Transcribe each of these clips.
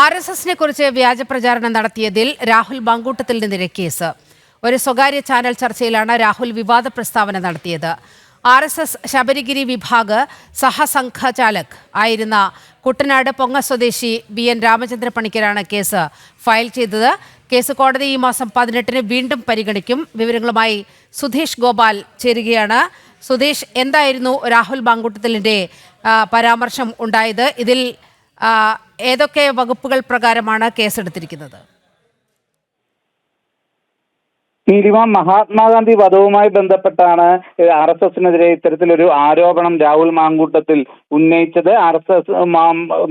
R S എസിനെ കുറിച്ച് വ്യാജ പ്രചാരണം നടത്തിയതിൽ രാഹുൽ മങ്കൂട്ടത്തിനെതിരെ കേസ്. ഒരു സ്വകാര്യ ചാനൽ ചർച്ചയിലാണ് രാഹുൽ വിവാദ പ്രസ്താവന നടത്തിയത്. R S S Sabarigiri Vibhag sah sanghchalak ആയിരുന്ന കുട്ടനാട് പൊങ്ങ സ്വദേശി ബി എൻ രാമചന്ദ്ര പണിക്കരാണ് കേസ് ഫയൽ ചെയ്തത്. കേസ് കോടതി ഈ മാസം പതിനെട്ടിന് വീണ്ടും പരിഗണിക്കും. വിവരങ്ങളുമായി സുധീഷ് ഗോപാൽ ചേരുകയാണ്. സുധീഷ് എന്തായിരുന്നു രാഹുൽ ബാങ്കൂട്ടത്തിലിന്റെ പരാമർശം ഉണ്ടായത്? ഇതിൽ ഏതൊക്കെ വകുപ്പുകൾ പ്രകാരമാണ് കേസെടുത്തിരിക്കുന്നത്? നീലിമ മഹാത്മാഗാന്ധി വധവുമായി ബന്ധപ്പെട്ടാണ് ആർ എസ് എസിനെതിരെ ഇത്തരത്തിലൊരു ആരോപണം രാഹുൽ മാങ്കൂട്ടത്തിൽ ഉന്നയിച്ചത്. ആർ എസ് എസ്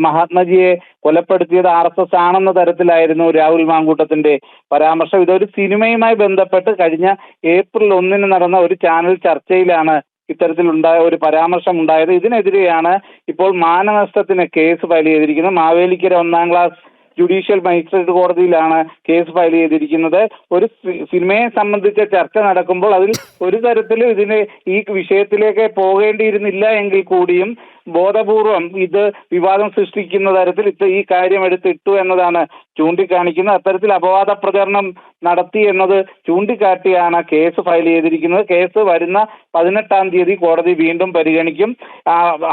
മഹാത്മജിയെ കൊലപ്പെടുത്തിയത് ആർ എസ് എസ് ആണെന്ന തരത്തിലായിരുന്നു രാഹുൽ മാങ്കൂട്ടത്തിന്റെ പരാമർശം. ഇതൊരു സിനിമയുമായി ബന്ധപ്പെട്ട് കഴിഞ്ഞ ഏപ്രിൽ ഒന്നിന് നടന്ന ഒരു ചാനൽ ചർച്ചയിലാണ് ഇത്തരത്തിലുണ്ടായ ഒരു പരാമർശം ഉണ്ടായത്. ഇതിനെതിരെയാണ് ഇപ്പോൾ മാനനഷ്ടത്തിന് കേസ് ഫയൽ ചെയ്തിരിക്കുന്നത്. മാവേലിക്കര ഒന്നാം ക്ലാസ് ജുഡീഷ്യൽ മജിസ്ട്രേറ്റ് കോടതിയിലാണ് കേസ് ഫയൽ ചെയ്തിരിക്കുന്നത്. ഒരു സിനിമയെ സംബന്ധിച്ച ചർച്ച നടക്കുമ്പോൾ അതിൽ ഒരു തരത്തിലും ഇതിന് ഈ വിഷയത്തിലേക്ക് പോകേണ്ടിയിരുന്നില്ല എങ്കിൽ കൂടിയും ബോധപൂർവം ഇത് വിവാദം സൃഷ്ടിക്കുന്ന തരത്തിൽ ഈ കാര്യം എടുത്തിട്ടു എന്നതാണ് ചൂണ്ടിക്കാണിക്കുന്നത്. അത്തരത്തിൽ അപവാദ പ്രചരണം നടത്തി എന്നത് ചൂണ്ടിക്കാട്ടിയാണ് കേസ് ഫയൽ ചെയ്തിരിക്കുന്നത്. കേസ് വരുന്ന പതിനെട്ടാം തീയതി കോടതി വീണ്ടും പരിഗണിക്കും.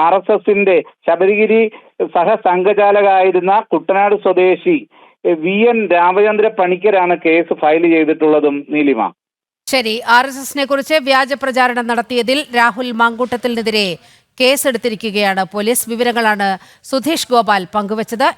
ആർ എസ് എസിന്റെ ശബരിഗിരി സഹസംഘചാലകായിരുന്ന കുട്ടനാട് സ്വദേശി വി. എൻ. രാമചന്ദ്ര പണിക്കരാണ് കേസ് ഫയൽ ചെയ്തിട്ടുള്ളതും നീലിമ. ശരി ആർ എസ് എസിനെ കുറിച്ച് വ്യാജ പ്രചാരണം നടത്തിയതിൽ രാഹുൽ മാങ്കൂട്ടത്തിനെതിരെ കേസെടുത്തിരിക്കുകയാണ് പോലീസ്. വിവരങ്ങളാണ് സുധീഷ് ഗോപാൽ പങ്കുവച്ചത്.